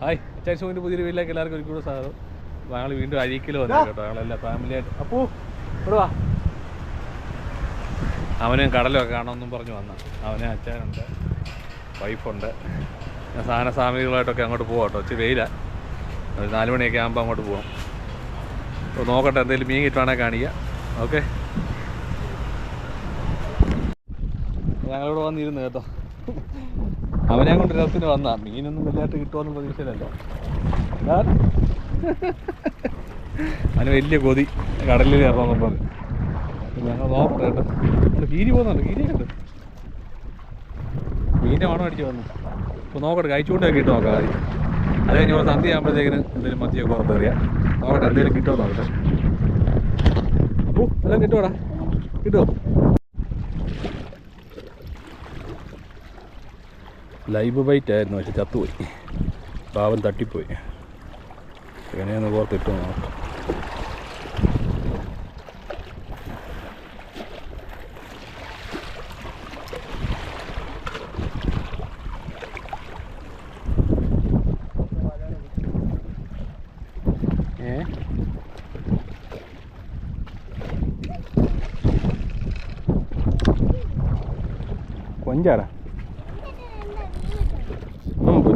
Hi ചൈസോമിന്റെ പുതിയൊരു വീട്ടിലേക്ക് എല്ലാവർക്കും ഒരു കൂടെ സാധനം ഞങ്ങൾ വീണ്ടും അഴീക്കിൽ വന്നു കേട്ടോ ഞങ്ങളെല്ലാം ഫാമിലി ആയിട്ട്. അപ്പൂ ഇവിടെ വാ. അവനും കടലൊക്കെ കാണണമെന്നും പറഞ്ഞു വന്ന. അവന് അച്ഛനുണ്ട് വൈഫുണ്ട്. ഞാൻ സാധന സാമഗ്രികളായിട്ടൊക്കെ അങ്ങോട്ട് പോകാം കേട്ടോ ഇച്ചിരി വെയിലാണ് ഒരു നാല് മണിയൊക്കെ ആകുമ്പോൾ അങ്ങോട്ട് പോകാം അപ്പോൾ നോക്കട്ടെ എന്തെങ്കിലും മീൻ കിട്ടുവാണെങ്കിൽ കാണിക്കുക ഓക്കെ. ഞങ്ങളിവിടെ വന്നിരുന്നു കേട്ടോ. അവനെ കൊണ്ട് രസത്തിന് വന്നാ. മീനൊന്നും വലുതായിട്ട് കിട്ടുമെന്ന് പ്രതീക്ഷയിലല്ലോ. അവന് വലിയ കൊതി കടലിൽ അപ്പൊ ഞങ്ങൾ നോക്കട്ടെ കേട്ടോ. കീരി പോകുന്നുണ്ട് കീരിയൊക്കെ ഉണ്ട്. മീന്റെ മണം അടിച്ച് വന്നു. അപ്പോൾ നോക്കട്ടെ കഴിച്ചുകൊണ്ടൊക്കെ ഇട്ട് നോക്കാം അത് കഴിഞ്ഞ് ഇവിടെ സന്ധ്യ ആകുമ്പോഴത്തേക്കിന് എന്തെങ്കിലും മത്തിയൊക്കെ പുറത്തെറിയാം നോക്കട്ടെ എന്തെങ്കിലും കിട്ടുമോ നോക്കട്ടെ. അപ്പോൾ എല്ലാം കിട്ടുമോടാ കിട്ടുമോ ലൈവ് ബൈറ്റ് ആയിരുന്നു പക്ഷെ ചത്തുപോയി. പാവം തട്ടിപ്പോയി. എങ്ങനെയൊന്ന് ഓർത്തിട്ട് നോക്കാം ഏ കൊഞ്ചാടാ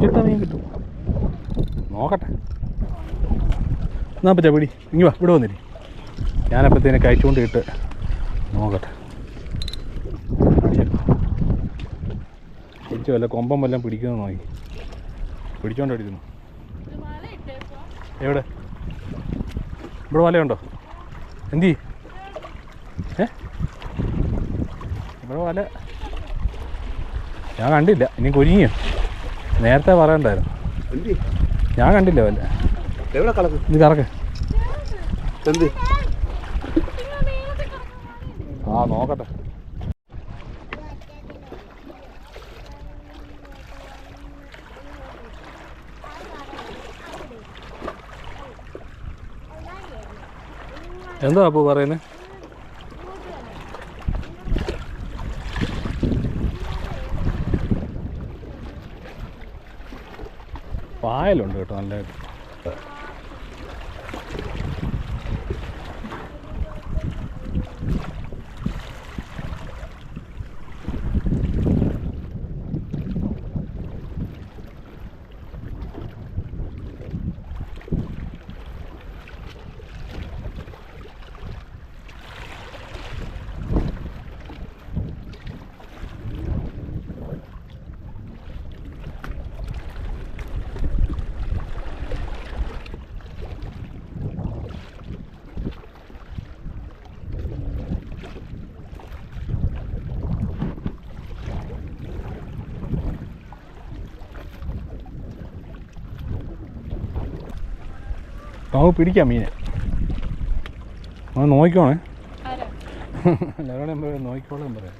മീൻ കിട്ടും. നോക്കട്ടെ. എന്നാ പറ്റാ പിടി. ഇങ്ങി വാ ഇവിടെ വന്നിരി. ഞാനപ്പോഴത്തേനെ കഴിച്ചുകൊണ്ട് ഇട്ട് നോക്കട്ടെ. പിടിച്ചു വല്ല കൊമ്പം വല്ലതും പിടിക്കുന്നു നോക്കി. പിടിച്ചോണ്ടിരിക്കുന്നു. എവിടെ? ഇവിടെ വലയുണ്ടോ? എന്തി ഏ? ഇവിടെ വല. ഞാൻ കണ്ടില്ല. ഇനി കുരുങ്ങിയോ? നേരത്തെ പറയണ്ടായിരുന്നു. ഞാൻ കണ്ടില്ല വല്ല. ഇത് കറക്ക്. എന്ത്? ആ നോക്കട്ടെ. എന്താ അപ്പു പറയുന്നത് പായലുണ്ട് കേട്ടോ നല്ലതായിട്ട് നമുക്ക് പിടിക്കാം മീനെ. അത് നോക്കിക്കോണേ. എല്ലാവരോടും പറയാം നോക്കിക്കോളാൻ പറയാം.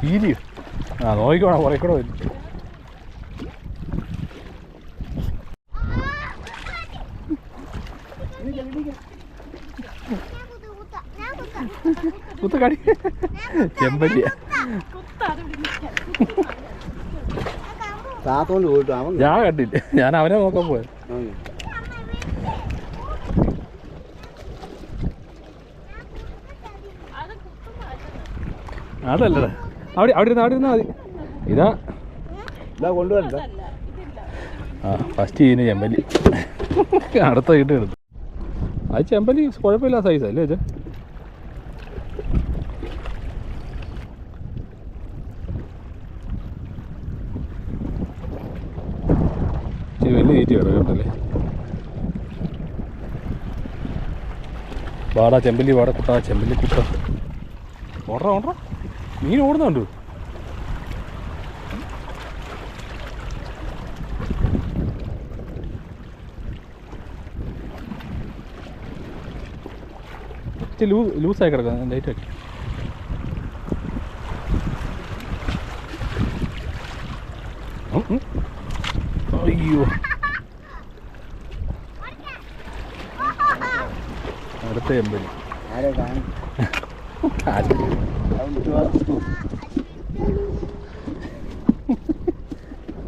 തീരിയോ ആ നോക്കിക്കോണേ കുറേ കൂടെ വരും. കുത്ത് കടി. ചെമ്പല്ലിയ. താത്തോണ്ട് പോയിട്ട് ഞാൻ കണ്ടില്ല. ഞാൻ അവനെ നോക്കാൻ പോയത്. അതല്ലടാ. അവിടെ അവിടെ ഇരുന്ന് അവിടെ ഇരുന്നാൽ മതി. ഇതാ. ഇതാ കൊണ്ടുവരണ്ട. ആ ഫസ്റ്റ് ചെയ്യുന്ന ചെമ്പല്ലി. അടുത്ത കിട്ടി എടുത്തു. ആ ചെമ്പല്ലി കുഴപ്പമില്ല സൈസ് അല്ലേ അച്ഛൻ ഇച്ചിരി വലിയ തീറ്റി കിടക്കട്ടല്ലേ വാടാ ചെമ്പല്ലി വാട കുട്ടാ ചെമ്പല്ലി കുട്ട. ഓടറ ഓടറ മീൻ ഓടുന്നുണ്ട് ലൂ ലൂസായി കിടക്കാം ലൈറ്റ് ആക്കി ഉം, ഉം. അയ്യോ അടുത്ത എമ്പലി ആരെ കാണും.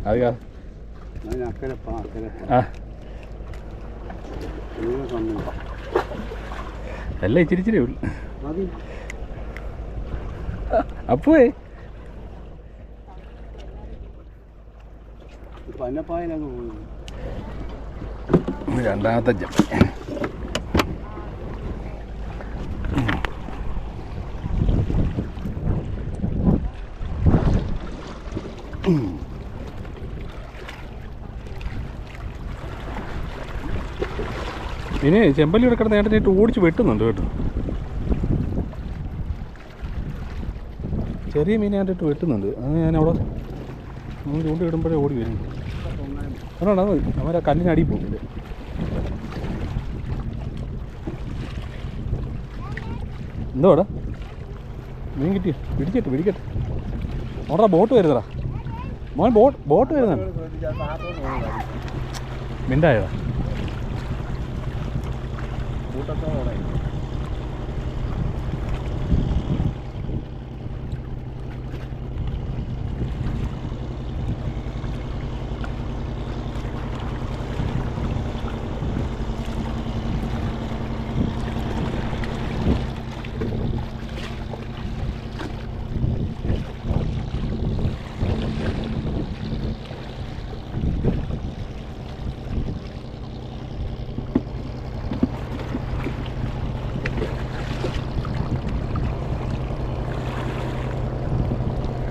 അത് എല്ലാം ഇച്ചിരി ഇച്ചിരി ഉള്ളു. പോയി. രണ്ടാമത്തെ ജമ്പ് ഇനി ചെമ്പല്ലി കിടക്കുന്ന നേട്ടനായിട്ട് ഓടിച്ച് വെട്ടുന്നുണ്ട് കേട്ടോ. ചെറിയ മീനെ ഞാനിട്ട് വെട്ടുന്നുണ്ട്. അത് ഞാൻ അവിടെ ചൂണ്ടി ഇടുമ്പോഴേ ഓടി വരും. അതാണ് അത് അവരെ കല്ലിനടി പോകും എന്തോടാ മീൻ കിട്ടിയോ? പിടിക്കട്ടെ പിടിക്കട്ടെ. അവിടെ ബോട്ട് വരുന്നടാ മോൻ ബോട്ട് ബോട്ട് വരുന്നുണ്ട്. മിണ്ടായതാ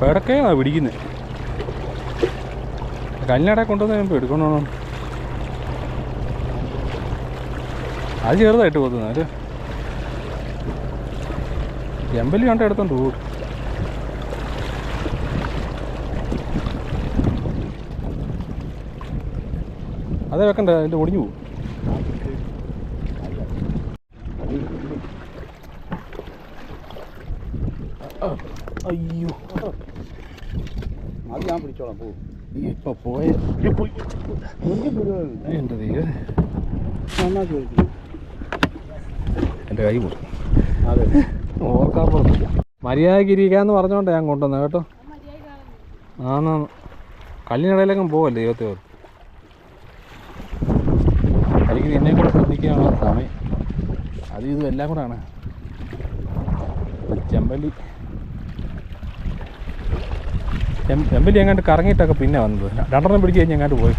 കിടക്കയാ പിടിക്കുന്നത് കല്ലിനടെ കൊണ്ടുവന്ന് കഴിയുമ്പോൾ എടുക്കണോ? അത് ചെറുതായിട്ട് പോകുന്നത് ഒരു എമ്പൽ കണ്ട എടുത്തോണ്ട് പോകും അതേ വെക്കണ്ട അതിന്റെ ഒടിഞ്ഞു പോകും അയ്യോ അത് പോകും പോ ഇപ്പൊ പോയ എന്റെ ദൈവം നന്നാക്കി എന്റെ കൈ മുറി അതെ പറഞ്ഞു മര്യാദയ്ക്ക് ഇരിക്കാന്ന് പറഞ്ഞോണ്ട് ഞാൻ കൊണ്ടുവന്നത് കേട്ടോ. ആ കല്ലിനിടയിലേക്കും പോവല്ലേ ദൈവത്തെ ഓർത്ത് എനിക്ക് നിന്നെ കൂടെ ശ്രദ്ധിക്കാനുള്ള സമയം. അത് ഇതും എല്ലാം കൂടെ ആണ് എം എൽ എ എങ്ങാണ്ട് കറങ്ങിയിട്ടൊക്കെ പിന്നെ വന്നത്. രണ്ടെണ്ണം പിടിച്ച് കഴിഞ്ഞ് എങ്ങാണ്ട് പോയി.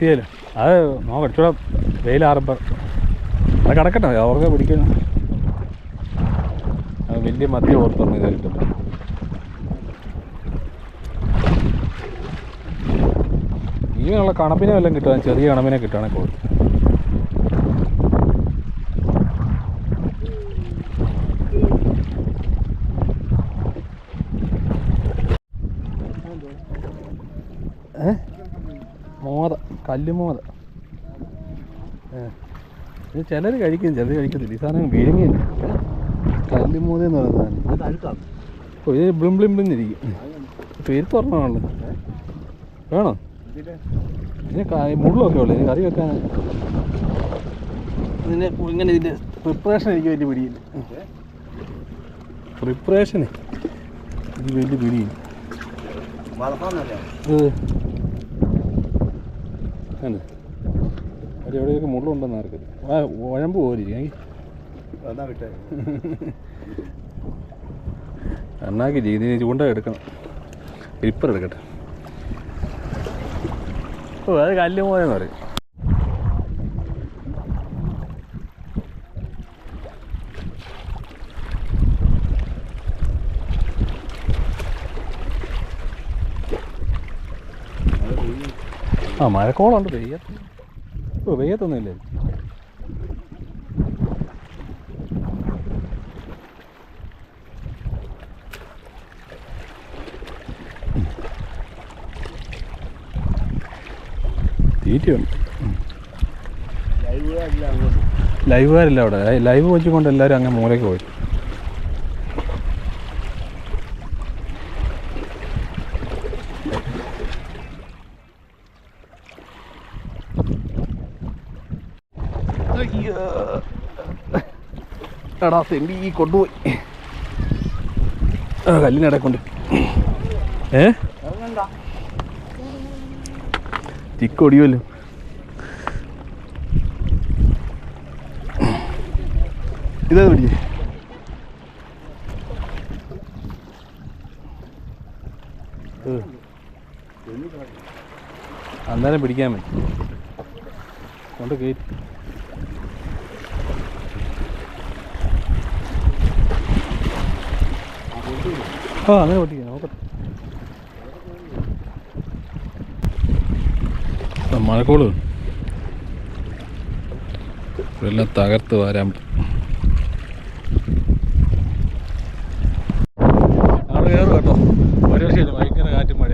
മത്തിയേൽ അത് നോക്കാം ഇച്ചിരി വെയിലാറുമ്പോൾ അത് കിടക്കട്ടെ അവർക്ക് പിടിക്കുന്നു. വലിയ മത്തി ഓർത്തൊന്നും കിട്ടും ഇങ്ങനെയുള്ള കണപ്പിനെ വല്ലതും കിട്ടുക ചെറിയ കണപ്പിനെ കിട്ടുകയാണെങ്കിൽ കോരി ഏ മോത കല്ലുമോത ഇത് ചിലർ കഴിക്കും ചിലർ കഴിക്കത്തില്ല. ഈ സാധനം വിഴുങ്ങില്ല കല്ലുമോത എന്ന് പറയുന്ന സാധനം. അത് അഴുക്കാം ഓ ഇത് ബ്ലിം ബ്ലിം ബ്ലിം ഇരിക്കും. പേര് തുറന്നാണല്ലോ വേണോ? ഇതിന് മുള്ളൊക്കെ ഉള്ളു ഇതിന് കറി വെക്കാൻ. ഇതിന് ഇങ്ങനെ ഇതിന്റെ പ്രിപ്പറേഷൻ എനിക്ക് വലിയ പിടിയില്ല പ്രിപ്പറേഷന് ഇത് വലിയ പിടിയില്ല. ഇത് കണ്ടോ? അവിടെ എവിടെയൊക്കെ മുള്ളുണ്ടെന്ന് ആർക്കും ആ ഉഴമ്പ് വിട്ടേ. എന്നാക്കി ഇതിന് ചൂണ്ട എടുക്കണം. ഇപ്പർ എടുക്കട്ടെ. ഓ അത് കല്ല് പോയെന്ന് പറയും. ആ മഴക്കോളുണ്ട്. വെയ്യത്ത് ഓ വെയ്യത്തൊന്നുമില്ല? തീറ്റയുണ്ട്. ലൈവുകാരില്ല അവിടെ. ലൈവ് വെച്ചുകൊണ്ട് എല്ലാവരും അങ്ങനെ മൂലയ്ക്ക് പോയി. എടാ സെമ്പി ഈ കൊണ്ടുപോയി. കല്ലിനടെ കൊണ്ട്. ഏ? ചിക്കൊടിയല്ലോ ഇതാ ഇതേ പിടിക്കേ. അന്നേരം പിടിക്കാൻ പറ്റും. കൊണ്ട് കയറ്റി ആ അങ്ങനെ ഓട്ടിക്കാം നോക്കട്ടെ. മഴക്കോൾ. എല്ലാം തകർത്ത് വരാൻ ആൾ കയറും കേട്ടോ. ഒരു രക്ഷയില്ല ഭയങ്കര കാറ്റും മഴ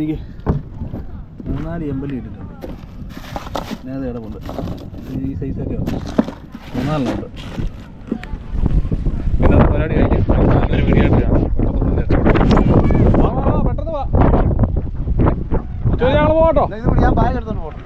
നീക്ക്. മൂന്നാൽ എമ്പലി ഇട്ടിട്ടുണ്ട്. അത് കിടപ്പുണ്ട് ഈ സൈസൊക്കെ മൂന്നാലെണ്ണമുണ്ട് പിന്നെ അത് പരിപാടി കഴിഞ്ഞു കാണാം പെട്ടെന്ന് വാ, വാ, വാ, പെട്ടെന്ന് വാ. ഉച്ചയ്ക്ക് ഞങ്ങൾ പോകട്ടോ. ഇത് ഞാൻ ബാഗ് എടുത്തോണ്ട് പോട്ടെ